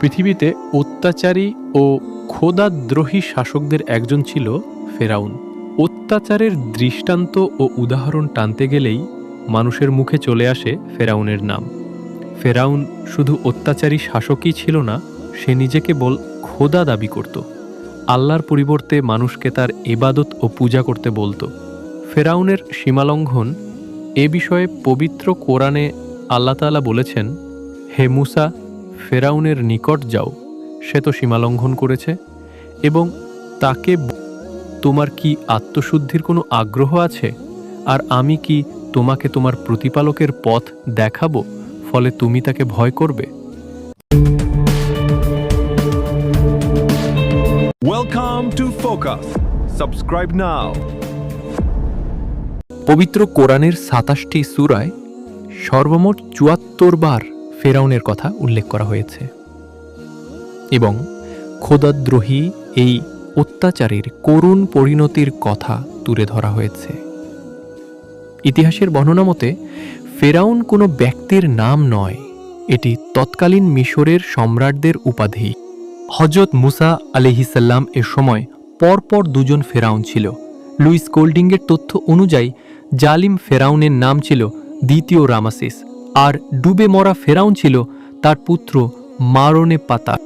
পৃথিবীতে অত্যাচারী ও খোদাদ্রোহী শাসকদের একজন ছিল ফেরাউন। অত্যাচারের দৃষ্টান্ত ও উদাহরণ টানতে গেলেই মানুষের মুখে চলে আসে ফেরাউনের নাম। ফেরাউন শুধু অত্যাচারী শাসকই ছিল না, সে নিজেকে বল খোদা দাবি করত। আল্লাহর পরিবর্তে মানুষকে তার এবাদত ও পূজা করতে বলতো। ফেরাউনের সীমালঙ্ঘন এ বিষয়ে পবিত্র কোরআনে আল্লাহ তাআলা বলেছেন, হে মুসা ফেরাউনের নিকট যাও সে তো সীমালঙ্ঘন করেছে এবং তাকে তোমার কি আত্মশুদ্ধির কোনো আগ্রহ আছে আর আমি কি তোমাকে তোমার প্রতিপালকের পথ দেখাবো ফলে তুমি তাকে ভয় করবে Welcome to Focus. Subscribe now. পবিত্র কোরআনের সাতাশটি সুরায় সর্বমোট চুয়াত্তর বার ফেরাউনের কথা উল্লেখ করা হয়েছে। এবং খোদাদ্রোহী এই অত্যাচারের করুণ পরিণতির কথা তুলে ধরা হয়েছে। ইতিহাসের বর্ণনা মতে, ফেরাউন কোনো ব্যক্তির নাম নয়, এটি তৎকালীন মিশরের সম্রাটদের উপাধি। হজরত মুসা আলিহিসাল্লাম এর সময় পরপর দুজন ফেরাউন ছিল। লুইস কোল্ডিংয়ের তথ্য অনুযায়ী, জালিম ফেরাউনের নাম ছিল দ্বিতীয় রামাসিস। আর ডুবে মরা ফেরাউন ছিল তার পুত্র মারনে পাতা।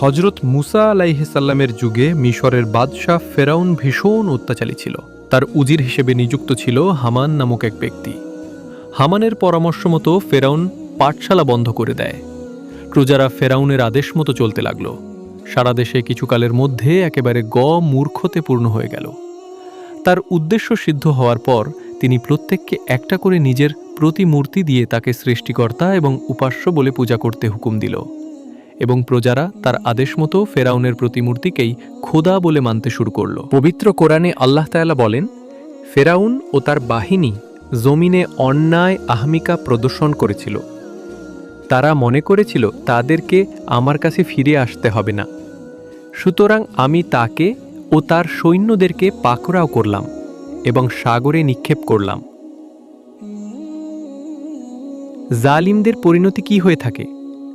হজরত মুসা আলাইহিসাল্লামের যুগে মিশরের বাদশাহ ফেরাউন ভীষণ অত্যাচারী ছিল। তার উজির হিসেবে নিযুক্ত ছিল হামান নামক এক ব্যক্তি। হামানের পরামর্শ মতো ফেরাউন পাঠশালা বন্ধ করে দেয়। প্রজারা ফেরাউনের আদেশ মতো চলতে লাগল। সারা দেশে কিছুকালের মধ্যে একেবারে গ মূর্খতে পূর্ণ হয়ে গেল। তার উদ্দেশ্য সিদ্ধ হওয়ার পর তিনি প্রত্যেককে একটা করে নিজের প্রতিমূর্তি দিয়ে তাকে সৃষ্টিকর্তা এবং উপাস্য বলে পূজা করতে হুকুম দিল। এবং প্রজারা তার আদেশ মতো ফেরাউনের প্রতিমূর্তিকেই খোদা বলে মানতে শুরু করল। পবিত্র কোরআনে আল্লাহ তাআলা বলেন, ফেরাউন ও তার বাহিনী জমিনে অন্যায় আহমিকা প্রদর্শন করেছিল। তারা মনে করেছিল, তাদেরকে আমার কাছে ফিরে আসতে হবে না। সুতরাং আমি তাকে ও তার সৈন্যদেরকে পাকড়াও করলাম। এবং সাগরে নিক্ষেপ করলাম। জালিমদের পরিণতি কি হয়ে থাকে?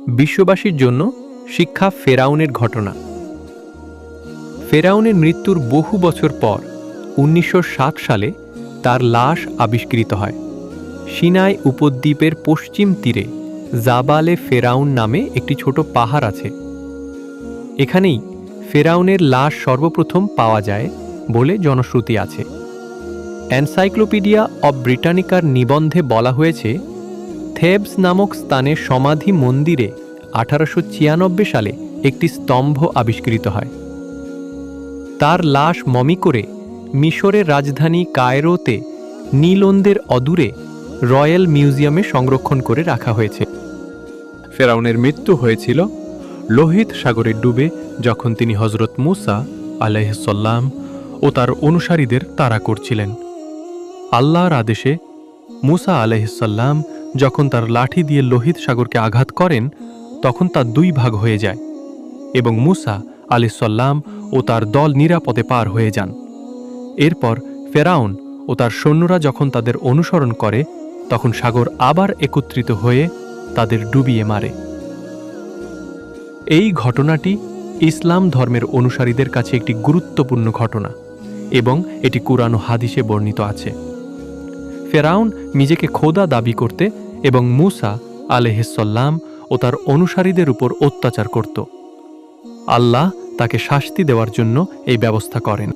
বিশ্ববাসীর জন্য শিক্ষা ফেরাউনের ঘটনা। ফেরাউনের মৃত্যুর বহু বছর পর, উনিশশো ষাট সালে তার লাশ আবিষ্কৃত হয়। সিনাই উপদ্বীপের পশ্চিম তীরে জাবালে ফেরাউন নামে একটি ছোট পাহাড় আছে। এখানেই ফেরাউনের লাশ সর্বপ্রথম পাওয়া যায় বলে জনশ্রুতি আছে। এনসাইক্লোপিডিয়া অব ব্রিটানিকার নিবন্ধে বলা হয়েছে থেবস নামক স্থানে সমাধি মন্দিরে আঠারোশো ছিয়ানব্বই সালে একটি স্তম্ভ আবিষ্কৃত হয়। তার লাশ মমি করে মিশরের রাজধানী কায়রোতে নীলন্দের অদূরে রয়্যাল মিউজিয়ামে সংরক্ষণ করে রাখা হয়েছে। ফেরাউনের মৃত্যু হয়েছিল লোহিত সাগরে ডুবে যখন তিনি হজরত মুসা আলাইসাল্লাম ও তার অনুসারীদের তাড়া করছিলেন। আল্লাহর আদেশে মুসা আলাইসাল্লাম যখন তার লাঠি দিয়ে লোহিত সাগরকে আঘাত করেন, তখন তা দুই ভাগ হয়ে যায় এবং মুসা আলিসাল্লাম ও তার দল নিরাপদে পার হয়ে যান। এরপর ফেরাউন ও তার সৈন্যরা যখন তাদের অনুসরণ করে, তখন সাগর আবার একত্রিত হয়ে তাদের ডুবিয়ে মারে। এই ঘটনাটি ইসলাম ধর্মের অনুসারীদের কাছে একটি গুরুত্বপূর্ণ ঘটনা এবং এটি কুরআন হাদিসে বর্ণিত আছে। ফেরাউন নিজেকে খোদা দাবি করতে এবং মুসা আলেহিসাল্লাম ও তার অনুসারীদের উপর অত্যাচার করত। আল্লাহ তাকে শাস্তি দেওয়ার জন্য এই ব্যবস্থা করেন।